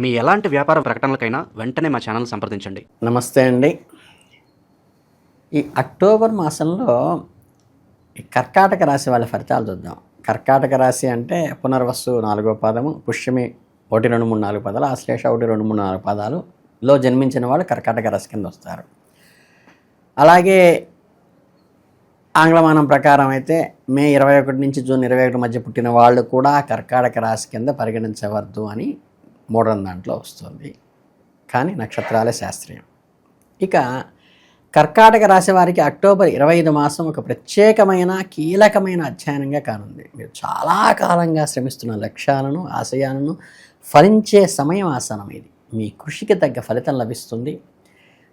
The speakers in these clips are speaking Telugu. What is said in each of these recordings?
మీ ఎలాంటి వ్యాపార ప్రకటనలకైనా వెంటనే మా ఛానల్ సంప్రదించండి. నమస్తే అండి. ఈ అక్టోబర్ మాసంలో కర్కాటక రాశి వాళ్ళ ఫలితాలు చూద్దాం. కర్కాటక రాశి అంటే పునర్వస్సు నాలుగో పాదము పుష్యమి ఒకటి రెండు మూడు నాలుగు పదాలు ఆశ్లేష ఒకటి రెండు మూడు నాలుగు పదాలులో జన్మించిన వాళ్ళు కర్కాటక రాశి కింద వస్తారు. అలాగే ఆంగ్లమానం ప్రకారం అయితే మే ఇరవై ఒకటి నుంచి జూన్ ఇరవై ఒకటి మధ్య పుట్టిన వాళ్ళు కూడా కర్కాటక రాశి కింద పరిగణించవద్దు అని మోడర్న్ దాంట్లో వస్తుంది. కానీ నక్షత్రాలే శాస్త్రీయం. ఇక కర్కాటక రాశి వారికి అక్టోబర్ ఇరవై ఐదు మాసం ఒక ప్రత్యేకమైన కీలకమైన అధ్యయనంగా కానుంది. మీరు చాలా కాలంగా శ్రమిస్తున్న లక్ష్యాలను ఆశయాలను ఫలించే సమయం ఆసనం ఇది. మీ కృషికి తగ్గ ఫలితం లభిస్తుంది.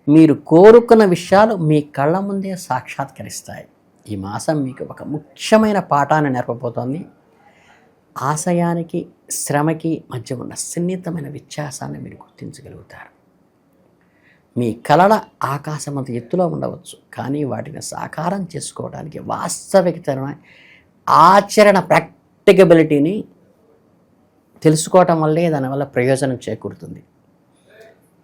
మీరు కోరుకున్న విషయాలు మీ కళ్ళ ముందే సాక్షాత్కరిస్తాయి. ఈ మాసం మీకు ఒక ముఖ్యమైన పాఠాన్ని నేర్పబోతోంది. ఆశయానికి శ్రమకి మధ్య ఉన్న సున్నితమైన వ్యత్యాసాన్ని మీరు గుర్తించగలుగుతారు. మీ కలల ఆకాశమంత ఎత్తులో ఉండవచ్చు కానీ వాటిని సాకారం చేసుకోవడానికి వాస్తవికతమైన ఆచరణ ప్రాక్టికబిలిటీని తెలుసుకోవటం వల్లే దానివల్ల ప్రయోజనం చేకూరుతుంది.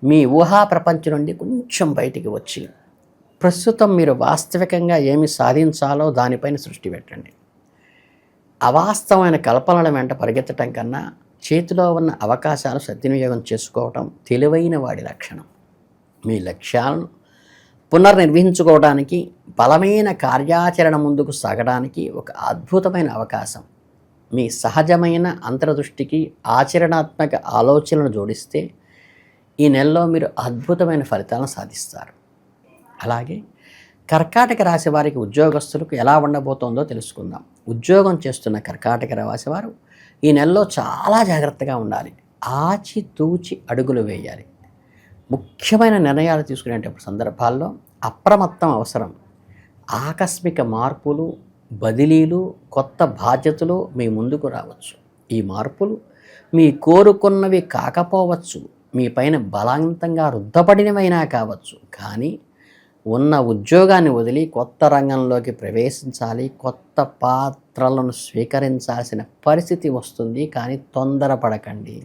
మీ ఊహా ప్రపంచం నుండి కొంచెం బయటికి వచ్చి ప్రస్తుతం మీరు వాస్తవికంగా ఏమి సాధించాలో దానిపైన సృష్టి పెట్టండి. అవాస్తవమైన కల్పనల వెంట పరిగెత్తటం కన్నా చేతిలో ఉన్న అవకాశాలు సద్వినియోగం చేసుకోవటం తెలివైన వాడి లక్షణం. మీ లక్ష్యాలను పునర్నిర్వహించుకోవడానికి బలమైన కార్యాచరణ ముందుకు సాగడానికి ఒక అద్భుతమైన అవకాశం. మీ సహజమైన అంతర్దృష్టికి ఆచరణాత్మక ఆలోచనలను జోడిస్తే ఈ నెలలో మీరు అద్భుతమైన ఫలితాలను సాధిస్తారు. అలాగే కర్కాటక రాశి వారికి ఉద్యోగస్తులకు ఎలా ఉండబోతోందో తెలుసుకుందాం. ఉద్యోగం చేస్తున్న కర్కాటక రాశి వారు ఈ నెలలో చాలా జాగ్రత్తగా ఉండాలి. ఆచి తూచి అడుగులు వేయాలి. ముఖ్యమైన నిర్ణయాలు తీసుకునేటప్పుడు సందర్భాల్లో అప్రమత్తం అవసరం. ఆకస్మిక మార్పులు బదిలీలు కొత్త బాధ్యతలు మీ ముందుకు రావచ్చు. ఈ మార్పులు మీ కోరుకున్నవి కాకపోవచ్చు. మీ పైన బలవంతంగా రుద్దపడినవైనా కావచ్చు. కానీ ఉన్న ఉద్యోగాన్ని వదిలి కొత్త రంగంలోకి ప్రవేశించాలి కొత్త పాత్రలను స్వీకరించాల్సిన పరిస్థితి వస్తుంది కానీ తొందరపడకండి.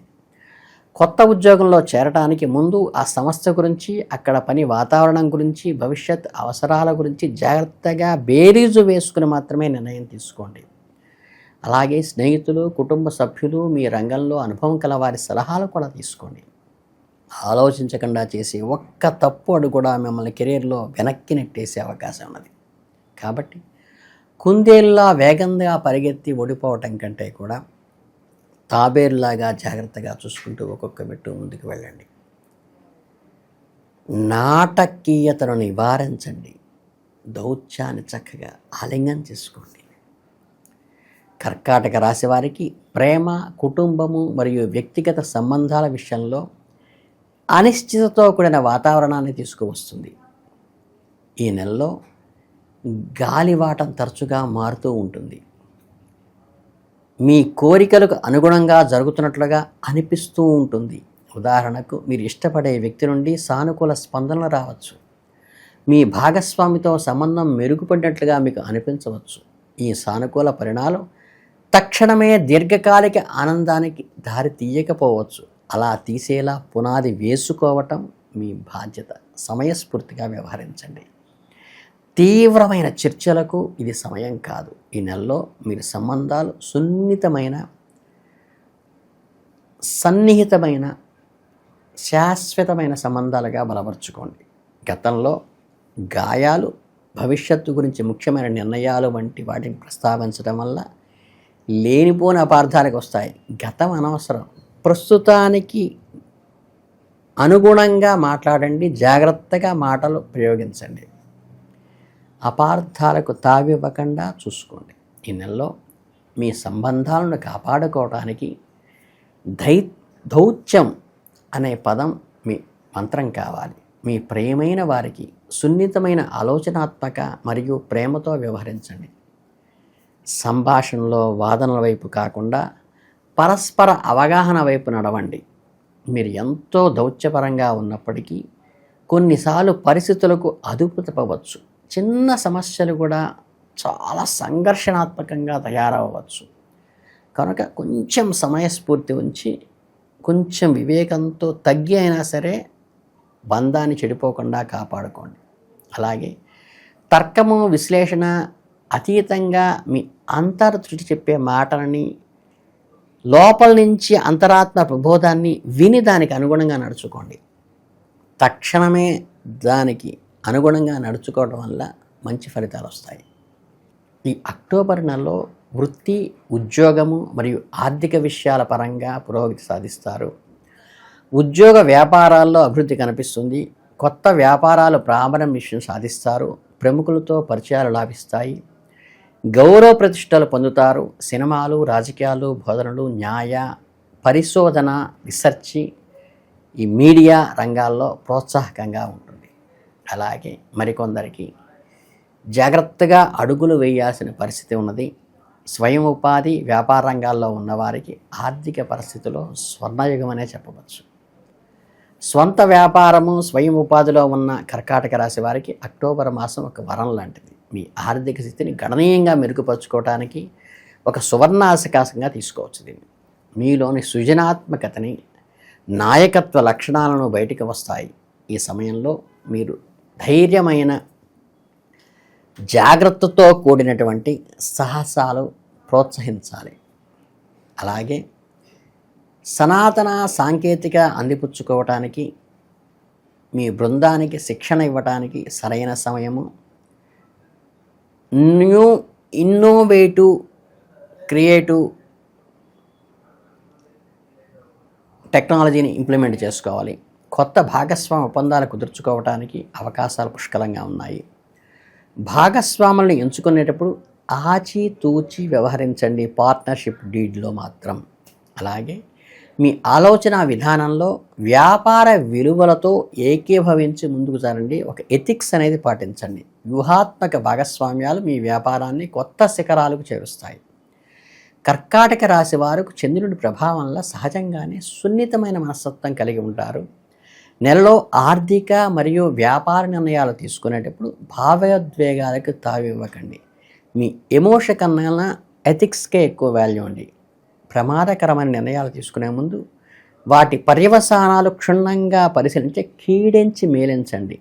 కొత్త ఉద్యోగంలో చేరడానికి ముందు ఆ సంస్థ గురించి అక్కడ పని వాతావరణం గురించి భవిష్యత్ అవసరాల గురించి జాగ్రత్తగా బేరీజు వేసుకుని మాత్రమే నిర్ణయం తీసుకోండి. అలాగే స్నేహితులు కుటుంబ సభ్యులు మీ రంగంలో అనుభవం కల వారి సలహాలు కూడా తీసుకోండి. ఆలోచించకుండా చేసి ఒక్క తప్పు అడుగు కూడా మిమ్మల్ని కెరీర్లో వెనక్కి నెట్టేసే అవకాశం ఉన్నది. కాబట్టి కుందేల్లా వేగంగా పరిగెత్తి ఓడిపోవటం కంటే కూడా తాబేరులాగా జాగ్రత్తగా చూసుకుంటూ ఒక్కొక్క మెట్టు ముందుకు వెళ్ళండి. నాటకీయతను నివారించండి. దౌత్యాన్ని చక్కగా ఆలింగం చేసుకోండి. కర్కాటక రాశి వారికి ప్రేమ కుటుంబము మరియు వ్యక్తిగత సంబంధాల విషయంలో అనిశ్చితతో కూడిన వాతావరణాన్ని తీసుకువస్తుంది. ఈ నెలలో గాలివాటం తరచుగా మారుతూ ఉంటుంది. మీ కోరికలకు అనుగుణంగా జరుగుతున్నట్లుగా అనిపిస్తూ ఉంటుంది. ఉదాహరణకు మీరు ఇష్టపడే వ్యక్తి నుండి సానుకూల స్పందనలు రావచ్చు. మీ భాగస్వామితో సంబంధం మెరుగుపడినట్లుగా మీకు అనిపించవచ్చు. ఈ సానుకూల పరిణామం తక్షణమే దీర్ఘకాలిక ఆనందానికి దారి తీయకపోవచ్చు. అలా తీసేలా పునాది వేసుకోవటం మీ బాధ్యత. సమయస్ఫూర్తిగా వ్యవహరించండి. తీవ్రమైన చర్చలకు ఇది సమయం కాదు. ఈ నెలలో మీరు సంబంధాలు సున్నితమైన సన్నిహితమైన శాశ్వతమైన సంబంధాలుగా బలపరుచుకోండి. గతంలో గాయాలు భవిష్యత్తు గురించి ముఖ్యమైన నిర్ణయాలు వంటి వాటిని ప్రస్తావించడం వల్ల లేనిపోని అపార్థాలకు వస్తాయి గతం అనవసరం. ప్రస్తుతానికి అనుగుణంగా మాట్లాడండి జాగ్రత్తగా మాటలు ప్రయోగించండి. అపార్థాలకు తావివ్వకుండా చూసుకోండి. ఈ నెలలో మీ సంబంధాలను కాపాడుకోవడానికి దై దౌత్యం అనే పదం మీ మంత్రం కావాలి. మీ ప్రేమైన వారికి సున్నితమైన ఆలోచనాత్మక మరియు ప్రేమతో వ్యవహరించండి. సంభాషణలో వాదనల వైపు కాకుండా పరస్పర అవగాహన వైపు నడవండి. మీరు ఎంతో దౌత్యపరంగా ఉన్నప్పటికీ కొన్నిసార్లు పరిస్థితులకు అదుపు తప్పవచ్చు. చిన్న సమస్యలు కూడా చాలా సంఘర్షణాత్మకంగా తయారవ్వచ్చు. కనుక కొంచెం సమయస్ఫూర్తి ఉంచి కొంచెం వివేకంతో తగ్గి అయినా సరే బంధాన్ని చెడిపోకుండా కాపాడుకోండి. అలాగే తర్కము విశ్లేషణ అతీతంగా మీ అంతర్దృష్టి చెప్పే మాటలని లోపల నుంచి అంతరాత్మ ప్రబోధాన్ని విని దానికి అనుగుణంగా నడుచుకోండి. తక్షణమే దానికి అనుగుణంగా నడుచుకోవడం వల్ల మంచి ఫలితాలు వస్తాయి. ఈ అక్టోబర్ నెలలో వృత్తి ఉద్యోగము మరియు ఆర్థిక విషయాల పరంగా పురోగతి సాధిస్తారు. ఉద్యోగ వ్యాపారాల్లో అభివృద్ధి కనిపిస్తుంది. కొత్త వ్యాపారాలు ప్రారంభించడం సాధిస్తారు. ప్రముఖులతో పరిచయాలు లాభిస్తాయి. గౌరవ ప్రతిష్టలు పొందుతారు. సినిమాలు రాజకీయాలు బోధనలు న్యాయ పరిశోధన రీసెర్చి ఈ మీడియా రంగాల్లో ప్రోత్సాహకంగా ఉంటుంది. అలాగే మరికొందరికి జాగ్రత్తగా అడుగులు వేయాల్సిన పరిస్థితి ఉన్నది. స్వయం ఉపాధి వ్యాపార రంగాల్లో ఉన్నవారికి ఆర్థిక పరిస్థితిలో స్వర్ణయుగం అనే చెప్పవచ్చు. స్వంత వ్యాపారము స్వయం ఉపాధిలో ఉన్న కర్కాటక రాశి వారికి అక్టోబర్ మాసం ఒక వరం లాంటిది. మీ ఆర్థిక స్థితిని గణనీయంగా మెరుగుపరుచుకోవడానికి ఒక సువర్ణాశకాశంగా తీసుకోవచ్చు దీన్ని. మీలోని సృజనాత్మకతని నాయకత్వ లక్షణాలను బయటకు వస్తాయి. ఈ సమయంలో మీరు ధైర్యమైన జాగ్రత్తతో కూడినటువంటి సాహసాలు ప్రోత్సహించాలి. అలాగే సనాతన సాంకేతిక అందిపుచ్చుకోవటానికి మీ బృందానికి శిక్షణ ఇవ్వటానికి సరైన సమయము న్యూ ఇన్నోవేటివ్ క్రియేటివ్ టెక్నాలజీని ఇంప్లిమెంట్ చేసుకోవాలి. కొత్త భాగస్వామి ఒప్పందాలు కుదుర్చుకోవటానికి అవకాశాలు పుష్కలంగా ఉన్నాయి. భాగస్వాములను ఎంచుకునేటప్పుడు ఆచి తూచి వ్యవహరించండి పార్ట్నర్షిప్ డీడ్లో మాత్రం. అలాగే మీ ఆలోచన విధానంలో వ్యాపార విలువలతో ఏకీభవించి ముందుకు సారండి ఒక ఎథిక్స్ అనేది పాటించండి. వ్యూహాత్మక భాగస్వామ్యాలు మీ వ్యాపారాన్ని కొత్త శిఖరాలకు చేరుస్తాయి. కర్కాటక రాశి వారికి చంద్రుడి ప్రభావంలో సహజంగానే సున్నితమైన మనస్తత్వం కలిగి ఉంటారు. నెలలో ఆర్థిక మరియు వ్యాపార నిర్ణయాలు తీసుకునేటప్పుడు భావోద్వేగాలకు తావివ్వకండి. మీ ఎమోషన్ కన్నా ఎథిక్స్కే ఎక్కువ వాల్యూ అండి. ప్రమాదకరమైన నిర్ణయాలు తీసుకునే ముందు వాటి పర్యవసానాలు క్షుణ్ణంగా పరిశీలించి కీడించి మేలించండి.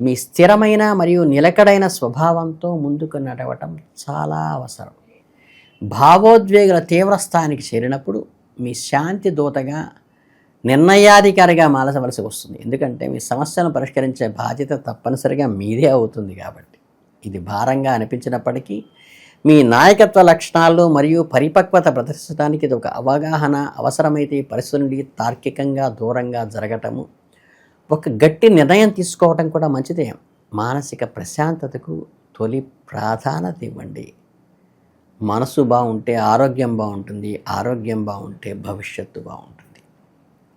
మీ స్థిరమైన మరియు నిలకడైన స్వభావంతో ముందుకు నడవటం చాలా అవసరం. భావోద్వేగుల తీవ్రస్థాయికి చేరినప్పుడు మీ శాంతి దూతగా నిర్ణయాధికారిగా మాలసవలసి వస్తుంది. ఎందుకంటే మీ సమస్యను పరిష్కరించే బాధ్యత తప్పనిసరిగా మీదే అవుతుంది కాబట్టి. ఇది భారంగా అనిపించినప్పటికీ మీ నాయకత్వ లక్షణాలు మరియు పరిపక్వత ప్రదర్శించడానికి ఇది ఒక అవగాహన అవసరమైతే పరిస్థితి నుండి తార్కికంగా దూరంగా జరగటము. ఒక గట్టి నిర్ణయం తీసుకోవటం కూడా మంచిదే. మానసిక ప్రశాంతతకు తొలి ప్రాధాన్యత ఇవ్వండి. మనసు బాగుంటే ఆరోగ్యం బాగుంటుంది ఆరోగ్యం బాగుంటే భవిష్యత్తు బాగుంటుంది.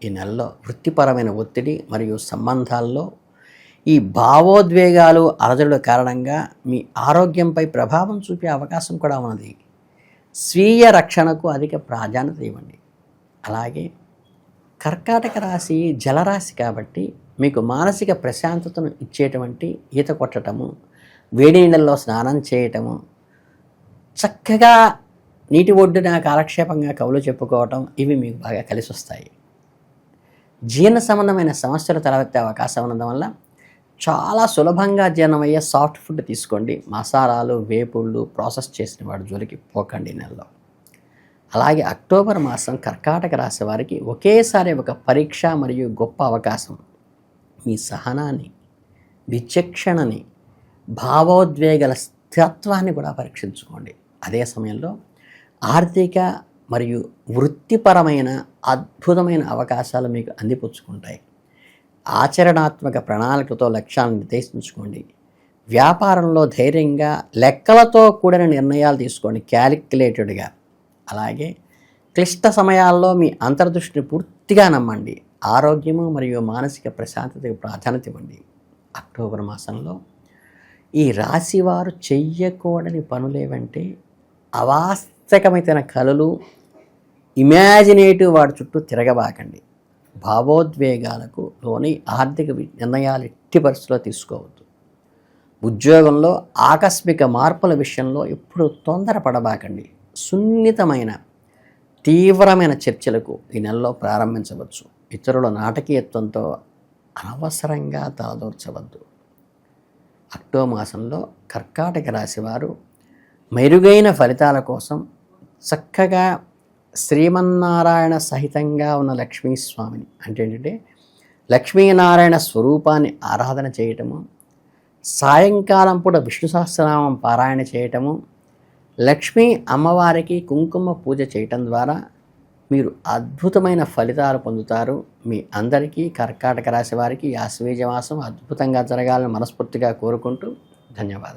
ఈ నెలలో వృత్తిపరమైన ఒత్తిడి మరియు సంబంధాల్లో ఈ భావోద్వేగాలు అలజడుల కారణంగా మీ ఆరోగ్యంపై ప్రభావం చూపే అవకాశం కూడా ఉన్నది. స్వీయ రక్షణకు అధిక ప్రాధాన్యత ఇవ్వండి. అలాగే కర్కాటక రాశి జలరాశి కాబట్టి మీకు మానసిక ప్రశాంతతను ఇచ్చేటువంటి ఈత కొట్టడము వేడి నీళ్ళల్లో స్నానం చేయటము చక్కగా నీటి ఒడ్డున కాలక్షేపంగా కవులు చెప్పుకోవటం ఇవి మీకు బాగా కలిసి వస్తాయి జీర్ణ సంబంధమైన సమస్యలు తలెత్తే అవకాశం ఉండడం వల్ల చాలా సులభంగా జీర్ణమయ్యే సాఫ్ట్ ఫుడ్ తీసుకోండి. మసాలాలు వేపుళ్ళు ప్రాసెస్ చేసిన వాడి జోలికి పోకండి నెలలో. అలాగే అక్టోబర్ మాసం కర్కాటక రాశి వారికి ఒకేసారి ఒక పరీక్ష మరియు గొప్ప అవకాశం. మీ సహనాన్ని విచక్షణని భావోద్వేగల స్థిరత్వాన్ని కూడా పరీక్షించుకోండి. అదే సమయంలో ఆర్థిక మరియు వృత్తిపరమైన అద్భుతమైన అవకాశాలు మీకు అందిపుచ్చుకుంటాయి. ఆచరణాత్మక ప్రణాళికతో లక్ష్యాలను నిర్దేశించుకోండి. వ్యాపారంలో ధైర్యంగా లెక్కలతో కూడిన నిర్ణయాలు తీసుకోండి క్యాలిక్యులేటెడ్గా. అలాగే క్లిష్ట సమయాల్లో మీ అంతర్దృష్టిని పూర్తిగా నమ్మండి. ఆరోగ్యము మరియు మానసిక ప్రశాంతతకు ప్రాధాన్యత ఇవ్వండి. అక్టోబర్ మాసంలో ఈ రాశివారు చెయ్యకూడని పనులేవంటే అవాస్తకమైన కళలు ఇమాజినేటివ్ వాడి చుట్టూ తిరగబాకండి. భావోద్వేగాలకు లోని ఆర్థిక నిర్ణయాలు ఎట్టి పరిస్థితుల్లో తీసుకోవద్దు. ఉద్యోగంలో ఆకస్మిక మార్పుల విషయంలో ఎప్పుడు తొందరపడబాకండి. సున్నితమైన తీవ్రమైన చర్చలకు ఈ నెలలో ప్రారంభించవచ్చు. ఇతరుల నాటకీయత్వంతో అనవసరంగా తలదూర్చవద్దు. అక్టోబర్ మాసంలో కర్కాటక రాశివారు మెరుగైన ఫలితాల కోసం చక్కగా శ్రీమన్నారాయణ సహితంగా ఉన్న లక్ష్మీస్వామిని అంటే ఏంటంటే లక్ష్మీనారాయణ స్వరూపాన్ని ఆరాధన చేయటము సాయంకాలం పూట విష్ణు సహస్రనామం పారాయణ చేయటము లక్ష్మీ అమ్మవారికి కుంకుమ పూజ చేయటం ద్వారా మీరు అద్భుతమైన ఫలితాలు పొందుతారు. మీ అందరికీ కర్కాటక రాశి వారికి ఈ అద్భుతంగా జరగాలని మనస్ఫూర్తిగా కోరుకుంటూ ధన్యవాదాలు.